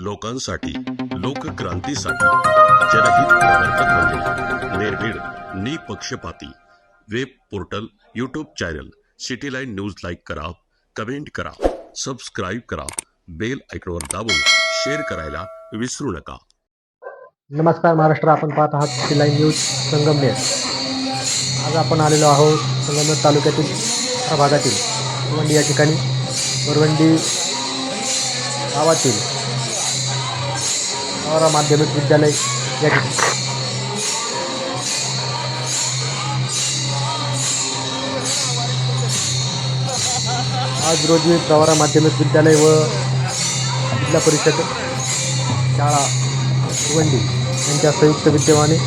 लोकांसाठी लोकक्रांतीसाठी. जनहित प्रवर्तक मंडळ निर्भीड निपक्षपाती web portal YouTube channel city line news like करा कमेंट करा सबस्क्राईब करा बेल आयकॉनवर दाबून शेअर करायला विसरू नका. नमस्कार महाराष्ट्र. आपण पाहत आहात सिटी लाईन न्यूज संगमनेर. आज आपण आलेलो आहोत संगमनेर तालुक्यातील भागातील या ठिकाणी. वरवंडी गावातील नवरा माध्यमिक विद्यालय या ठिकाणी. आज रोजी प्रवारा माध्यमिक विद्यालय व जिल्हा परिषद शाळा भिवंडी यांच्या संयुक्त विद्यमाने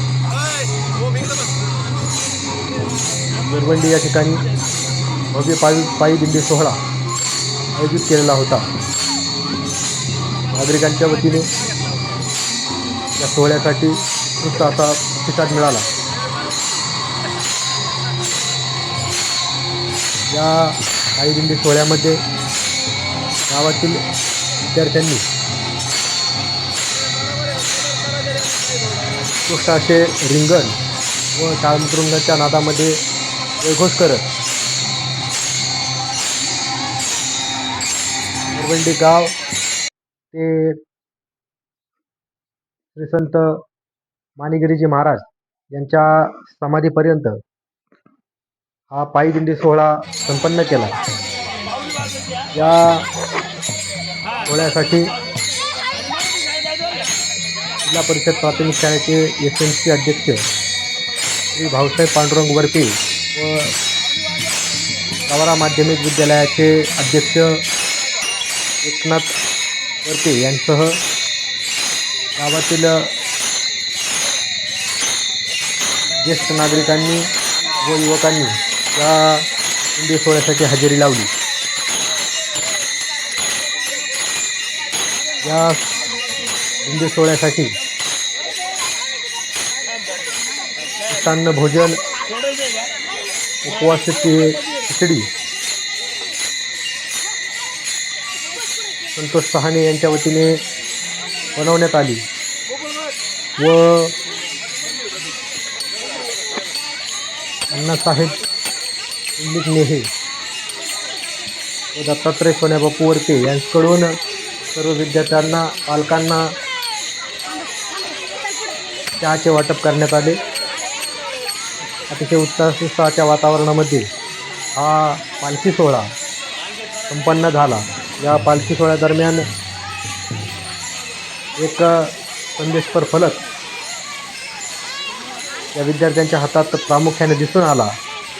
वरवंडी या ठिकाणी भव्य पायी पायी दिंडी सोहळा आयोजित केलेला होता. नागरिकांच्या वतीने या सोहळ्यासाठी उत्साह असा प्रतिसाद मिळाला. या पायी दिंडी सोहळ्यामध्ये गावातील विद्यार्थ्यांनी उत्कृष्ट असे रिंगण व टाळमृदंगाच्या नादामध्ये जयघोष करत गाव ते श्री संत मानिगिरीजी महाराज यांच्या समाधीपर्यंत हा पायी दिंडी सोहळा संपन्न केला. या सोहळ्यासाठी जिल्हा परिषद प्राथमिक शाळेचे एस एम सी अध्यक्ष श्री भाऊसाहेब पांडुरंग वरपी व सावरा माध्यमिक विद्यालयाचे अध्यक्ष एकनाथ वरपे यांसह गावातील ज्येष्ठ नागरिकांनी व युवकांनी या दिंडी सोहळ्यासाठी हजेरी लावली. या दिंडी सोहळ्यासाठी मिष्टान्न भोजन उपवासाची खिचडी संतोष सहाने यांच्या वतीने बनवण्यात आली. व अण्णासाहेब पंडित नेहे व दत्तात्रय सोन्याबापू वरते. यांच्याकडून सर्व विद्यार्थ्यांना पालकांना चहाचे वाटप करण्यात आले. अतिशय उत्साहाच्या वातावरणामध्ये हा पालखी सोहळा संपन्न झाला. या पालखी सोहळ्यादरम्यान एक संदेशपर फलक या विद्यार्थ्यांच्या हातात प्रामुख्याने दिसून आला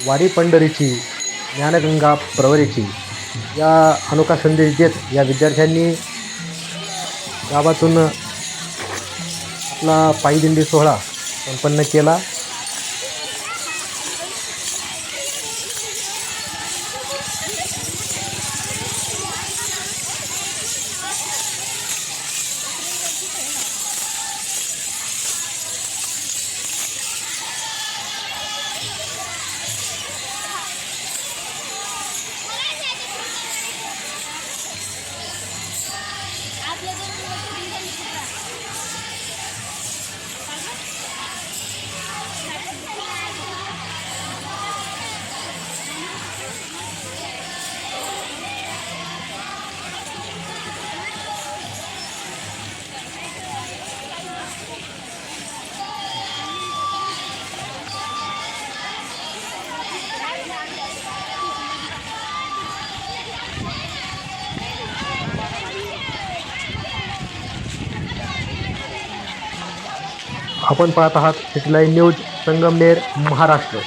वारी पंढरीची ज्ञानगंगा प्रवरीची. या अनोखा संदेश देत या विद्यार्थ्यांनी गावातून आपला पायदिंडी सोहळा संपन्न केला. आपण पाहत आहात सिटीलाईन न्यूज संगमनेर महाराष्ट्र.